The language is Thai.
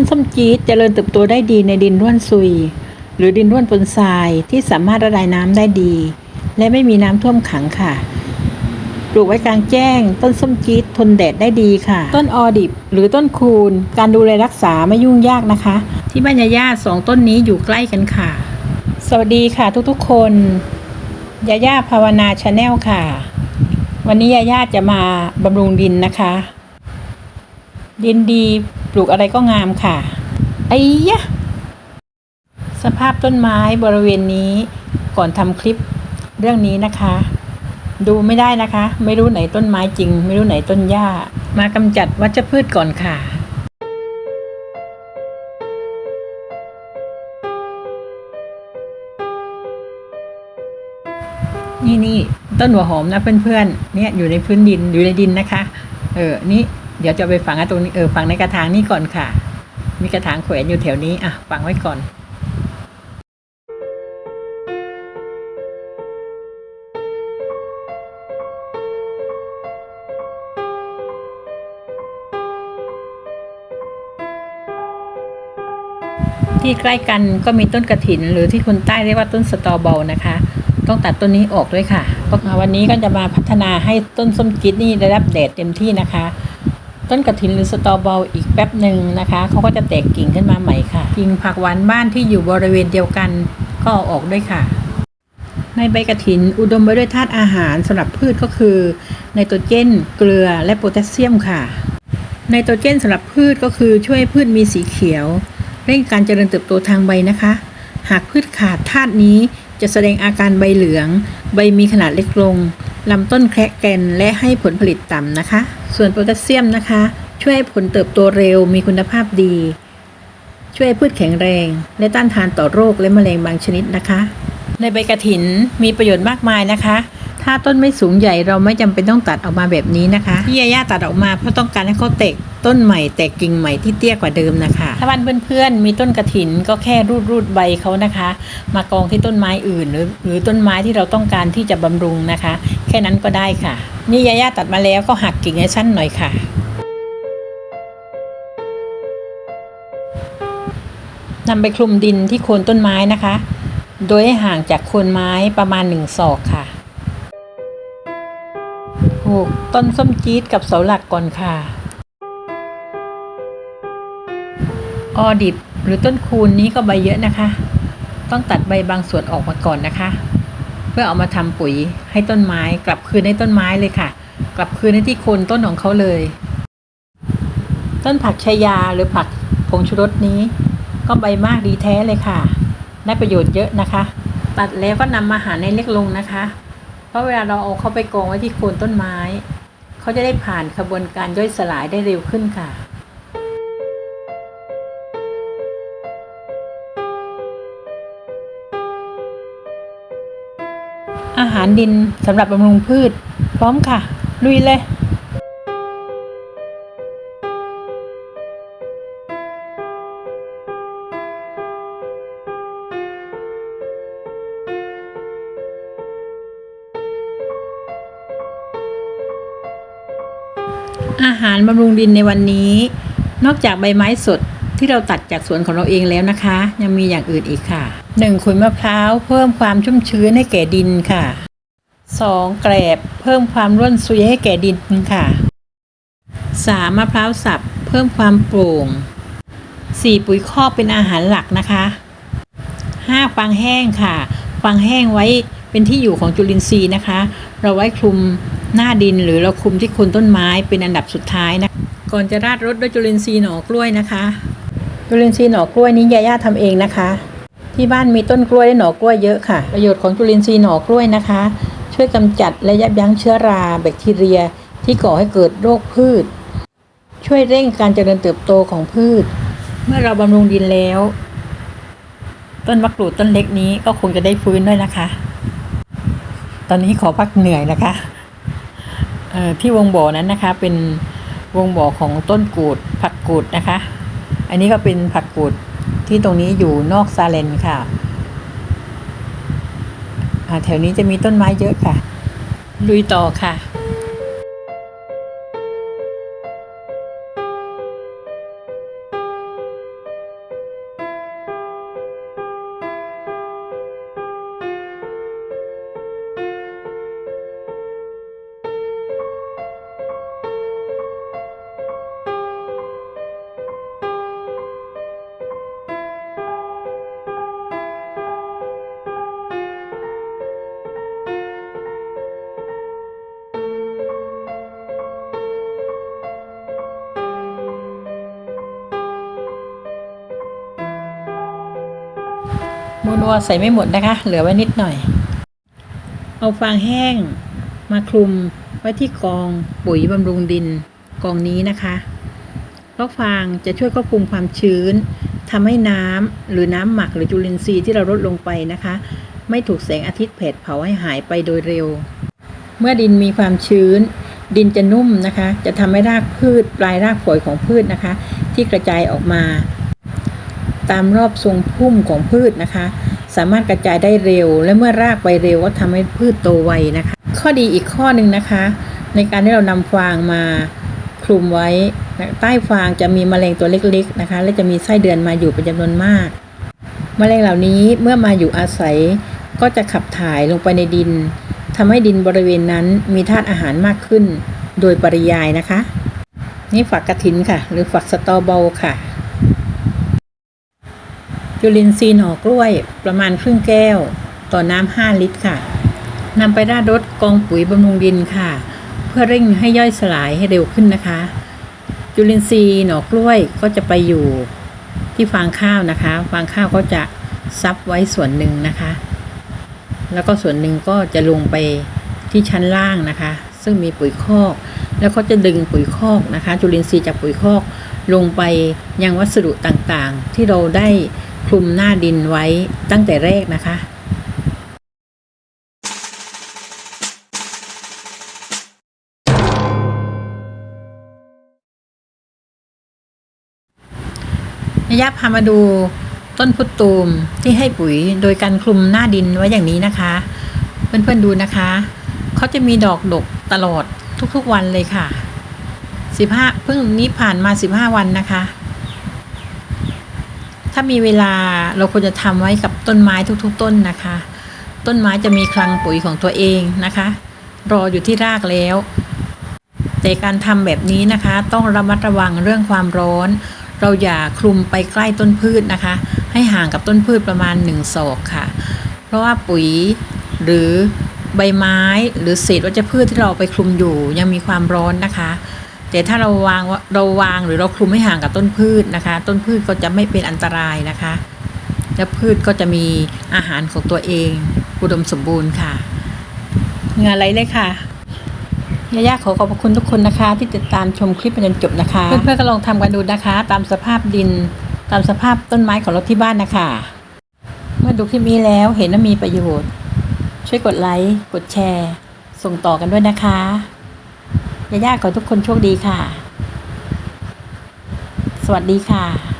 ต้นส้มจี๊ดเจริญเติบโตได้ดีในดินร่วนซุย หรือดินร่วนปนทรายที่สามารถระบายน้ำได้ดี และไม่มีน้ำท่วมขังค่ะปลูกไว้กลางแจ้ง ต้นส้มจี๊ดทนแดดได้ดีค่ะ ต้นออดิบ หรือต้นคูน การดูแลรักษาไม่ยุ่งยากนะคะ ที่บ้านยาย่าสองต้นนี้อยู่ใกล้กันค่ะ สวัสดีค่ะทุกๆคนยาย่าภาวนาชาแนลค่ะ วันนี้ยาย่าจะมาบำรุงดินนะคะ ดินดี ปลูกอะไรก็งามค่ะไอ้ยะสภาพต้นไม้บริเวณนี้ก่อนทำคลิปเรื่องนี้นะคะ ดูไม่ได้นะคะ ไม่รู้ไหนต้นไม้จริง ไม่รู้ไหนต้นหญ้ามากำจัดวัชพืชก่อนค่ะนี่นี่ต้นหัวหอมนะเพื่อนๆ เนี่ยอยู่ในพื้นดินอยู่ในดินนะคะ เออ นี่ เดี๋ยวจะไปฝังอะตรงนี้เออฝังในกระถางนี่ก่อนค่ะ มีกระถางแขวนอยู่แถวนี้อะฝังไว้ก่อนที่ใกล้กันก็มีต้นกระถิน หรือที่คนใต้เรียกว่าต้นสตอเบลนะคะ ต้องตัดต้นนี้ออกด้วยค่ะเพราะวันนี้ก็จะมาพัฒนาให้ต้นส้มจี๊ดนี่ได้รับแดดเต็มที่นะคะ ต้นกระถินหรือสตอเบลอีกแป๊บหนึ่งนะคะเขาก็จะแตกกิ่งขึ้นมาใหม่ค่ะ กิ่งผักหวานบ้านที่อยู่บริเวณเดียวกันก็ออกด้วยค่ะ ในใบกระถินอุดมไปด้วยธาตุอาหารสำหรับพืชก็คือไนโตรเจน เกลือและโพแทสเซียมค่ะไนโตรเจนสำหรับพืชก็คือช่วยพืชมีสีเขียว เร่งการเจริญเติบโตทางใบนะคะ หากพืชขาดธาตุนี้จะแสดงอาการใบเหลือง ใบมีขนาดเล็กลง ลำต้นแคะแกนและให้ผลผลิตต่ำนะคะ ส่วนโพแทสเซียมนะคะ ช่วยให้ผลเติบโตเร็วมีคุณภาพดี ช่วยพืชแข็งแรง และต้านทานต่อโรคและแมลงบางชนิดนะคะ ในใบกระถินมีประโยชน์มากมายนะคะ ถ้าต้นไม่สูงใหญ่เราไม่จำเป็นต้องตัดออกมาแบบนี้นะคะที่ยาย่าตัดออกมาเพราะต้องการให้เขาแตกต้นใหม่แตกกิ่งใหม่ที่เตี้ยกว่าเดิมนะคะ ถ้าบ้านเพื่อนๆมีต้นกระถินก็แค่รูดรูดๆใบเขานะคะ มากองที่ต้นไม้อื่น หรือหรือต้นไม้ที่เราต้องการที่จะบำรุงนะคะ แค่นั้นก็ได้ค่ะ นี่ยาย่าตัดมาแล้วก็หักกิ่งให้สั้นหน่อยค่ะนำไปคลุมดินที่โคนต้นไม้นะคะ โดยให้ห่างจากโคนไม้ประมาณหนึ่งศอกค่ะ ต้นส้มจี๊ดกับเสาหลักก่อนค่ะ ออดิบหรือต้นคูณนี้ก็ใบเยอะนะคะ ต้องตัดใบบางส่วนออกมาก่อนนะคะ เพื่อเอามาทำปุ๋ยให้ต้นไม้กลับคืนให้ต้นไม้เลยค่ะ กลับคืนให้ที่โคนต้นของเขาเลย ต้นผักชายาหรือผักผงชูรสนี้ ก็ใบมากดีแท้เลยค่ะ ได้ประโยชน์เยอะนะคะ ตัดแล้วก็นำมาหั่นให้เล็กลงนะคะ เพราะเวลาเราเอาเข้าไปกองไว้ที่โคนต้นไม้ เขาจะได้ผ่านกระบวนการย่อยสลายได้เร็วขึ้นค่ะ อาหารดินสำหรับบำรุงพืช พร้อมค่ะ ลุยเลย อาหารบำรุงดินในวันนี้ นอกจากใบไม้สดที่เราตัดจากสวนของเราเองแล้วนะคะ ยังมีอย่างอื่นอีกค่ะ 1. ขุยมะพร้าวเพิ่มความชุ่มชื้นให้แก่ดินค่ะ 2. แกลบเพิ่มความร่วนซุยให้แก่ดินค่ะ 3. มะพร้าวสับเพิ่มความโปร่ง 4. ปุ๋ยคอกเป็นอาหารหลักนะคะ 5. ฟางแห้งค่ะ ฟางแห้งไว้เป็นที่อยู่ของจุลินทรีย์นะคะ เราไว้คลุม หน้าดินหรือเราคุมที่โคนต้นไม้เป็นอันดับสุดท้ายนะก่อนจะราดรดด้วยจุลินทรีย์หน่อกล้วยนะคะ จุลินทรีย์หน่อกล้วยนี้ยาย่าทำเองนะคะ ที่บ้านมีต้นกล้วยและหน่อกล้วยเยอะค่ะ ประโยชน์ของจุลินทรีย์หน่อกล้วยนะคะ ช่วยกำจัดและยับยั้งเชื้อรา แบคทีเรีย ที่ก่อให้เกิดโรคพืช ช่วยเร่งการเจริญเติบโตของพืช เมื่อเราบำรุงดินแล้ว ต้นมะกรูดต้นเล็กนี้ก็คงจะได้ฟื้นด้วยนะคะ ตอนนี้ขอพักเหนื่อยนะคะ ที่วงบ่อนั้นนะคะ เป็นวงบ่อของต้นกูดผักกูดนะคะ อันนี้ก็เป็นผักกูดที่ตรงนี้อยู่นอกซาเลนค่ะแถวนี้จะมีต้นไม้เยอะค่ะ ลุยต่อค่ะ นัวใส่ไม่หมดนะคะ เหลือไว้นิดหน่อย เอาฟางแห้งมาคลุมไว้ที่กองปุ๋ยบำรุงดินกองนี้นะคะเพราะฟางจะช่วยควบคุมความชื้นทำให้น้ำหรือน้ำหมักหรือจุลินทรีย์ที่เราลดลงไปนะคะ ไม่ถูกแสงอาทิตย์เผดเผาให้หายไปโดยเร็ว เมื่อดินมีความชื้น ดินจะนุ่มนะคะ จะทำให้รากพืชปลายรากฝอยของพืชนะคะ ที่กระจายออกมา ตามรอบทรงพุ่มของพืชนะคะ สามารถกระจายได้เร็ว และเมื่อรากไปเร็วก็ทำให้พืชโตไวนะคะ ข้อดีอีกข้อหนึ่งนะคะ ในการที่เรานำฟางมาคลุมไว้ ใต้ฟางจะมีแมลงตัวเล็กๆนะคะ และจะมีไส้เดือนมาอยู่เป็นจำนวนมากแมลงเหล่านี้เมื่อมาอยู่อาศัยก็จะขับถ่ายลงไปในดินทำให้ดินบริเวณนั้นมีธาตุอาหารมากขึ้น โดยปริยายนะคะ นี่ฝักกระถินค่ะ หรือฝักสตอเบลค่ะ จุลินทรีย์หน่อกล้วยประมาณครึ่งแก้ว ต่อน้ำ5ลิตรค่ะนำไปราดรดกองปุ๋ยบำรุงดินค่ะ เพื่อเร่งให้ย่อยสลายให้เร็วขึ้นนะคะ จุลินทรีย์หน่อกล้วยก็จะไปอยู่ที่ฟางข้าวนะคะฟางข้าวก็จะซับไว้ส่วนหนึ่งนะคะ แล้วก็ส่วนหนึ่งก็จะลงไปที่ชั้นล่างนะคะ ซึ่งมีปุ๋ยคอก แล้วก็จะดึงปุ๋ยคอกนะคะ จุลินทรีย์จากปุ๋ยคอกลงไปยังวัสดุต่างๆ ที่เราได้ คลุมหน้าดินไว้ตั้งแต่แรกนะคะนายะพามาดูต้นพุทตูมที่ให้ปุ๋ยโดยการคลุมหน้าดินไว้อย่างนี้นะคะ เพื่อนๆดูนะคะ เขาจะมีดอกดกตลอดทุกๆวันเลยค่ะ 15เพิ่งนี้ผ่านมา 15 วันนะคะ ถ้ามีเวลาเราควรจะทำไว้กับต้นไม้ทุกๆ ต้นนะคะ ต้นไม้จะมีคลังปุ๋ยของตัวเองนะคะ รออยู่ที่รากแล้ว แต่การทำแบบนี้นะคะ ต้องระมัดระวังเรื่องความร้อน เราอย่าคลุมไปใกล้ต้นพืชนะคะ ให้ห่างกับต้นพืชประมาณ1ศอกค่ะ เพราะว่าปุ๋ยหรือใบไม้หรือเศษวัชพืชที่เราไปคลุมอยู่ยังมีความร้อนนะคะ แต่ถ้าเราวางว่าเราวางหรือเราคลุมไม่ห่างกับต้นพืชนะคะ ต้นพืชก็จะไม่เป็นอันตรายนะคะ และพืชก็จะมีอาหารของตัวเองอุดมสมบูรณ์ค่ะ งานอะไรเลยค่ะยายาขอขอบคุณทุกคนนะคะ ที่ติดตามชมคลิปไปจนจบนะคะ เพื่อนๆก็ลองทำกันดูนะคะ ตามสภาพดิน ตามสภาพต้นไม้ของเราที่บ้านนะคะ เมื่อดูคลิปนี้แล้วเห็นว่ามีประโยชน์ ช่วยกดไลค์กดแชร์ ส่งต่อกันด้วยนะคะ ย่าขอทุกคนโชคดีค่ะ สวัสดีค่ะ